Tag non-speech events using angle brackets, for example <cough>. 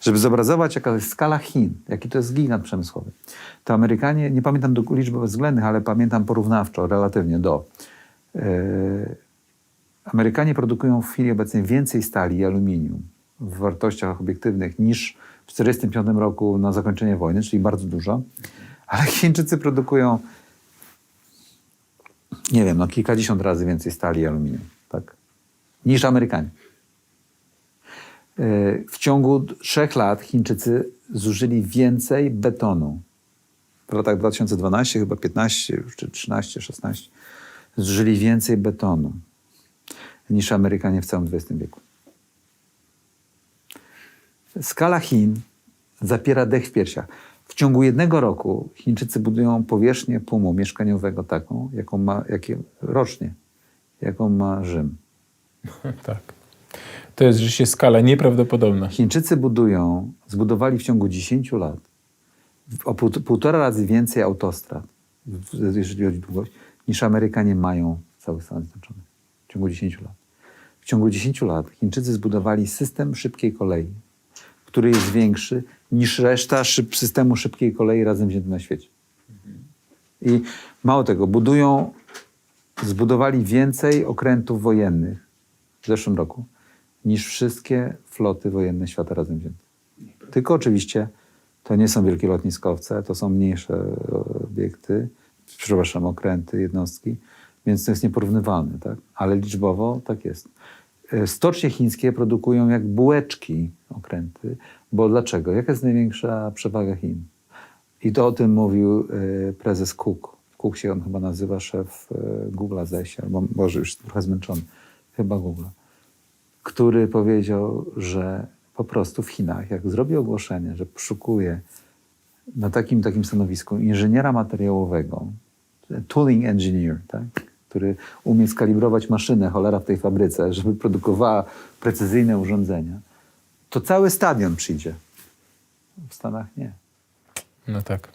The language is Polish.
Żeby zobrazować, jaka jest skala Chin, jaki to jest gigant przemysłowy, to Amerykanie, nie pamiętam do liczb względnych, ale pamiętam porównawczo, relatywnie do. Yy, Amerykanie produkują w chwili obecnej więcej stali i aluminium w wartościach obiektywnych niż w 1945 roku na zakończenie wojny, czyli bardzo dużo. Ale Chińczycy produkują, nie wiem, no kilkadziesiąt razy więcej stali i aluminium, tak? Niż Amerykanie. Yy, W ciągu trzech lat Chińczycy zużyli więcej betonu. W latach 2012, chyba 15, czy 13, 16, zużyli więcej betonu niż Amerykanie w całym XX wieku. Skala Chin zapiera dech w piersiach. W ciągu jednego roku Chińczycy budują powierzchnię pumu mieszkaniowego taką, jaką ma jakie, rocznie, jaką ma Rzym. <laughs> tak. To jest rzeczywiście skala nieprawdopodobna. Chińczycy budują, zbudowali w ciągu 10 lat o pół, półtora razy więcej autostrad, jeżeli chodzi o długość, niż Amerykanie mają w całych Stanach Zjednoczonych. W ciągu 10 lat. W ciągu 10 lat Chińczycy zbudowali system szybkiej kolei, który jest większy niż reszta szyb, systemu szybkiej kolei razem wzięty na świecie. I mało tego, budują, zbudowali więcej okrętów wojennych w zeszłym roku niż wszystkie floty wojenne świata razem wzięte. Tylko oczywiście to nie są wielkie lotniskowce, to są mniejsze obiekty, przepraszam, okręty, jednostki, więc to jest nieporównywalne, tak? ale liczbowo tak jest. E, Stocznie chińskie produkują jak bułeczki okręty, bo dlaczego? Jaka jest największa przewaga Chin? I to o tym mówił e, prezes Cook. Cook się on chyba nazywa, szef e, Google'a zdaje się, albo może już trochę zmęczony, chyba Google'a który powiedział, że po prostu w Chinach, jak zrobi ogłoszenie, że poszukuje na takim takim stanowisku inżyniera materiałowego, tooling engineer, tak? który umie skalibrować maszynę, cholera w tej fabryce, żeby produkowała precyzyjne urządzenia, to cały stadion przyjdzie. W Stanach nie. No tak.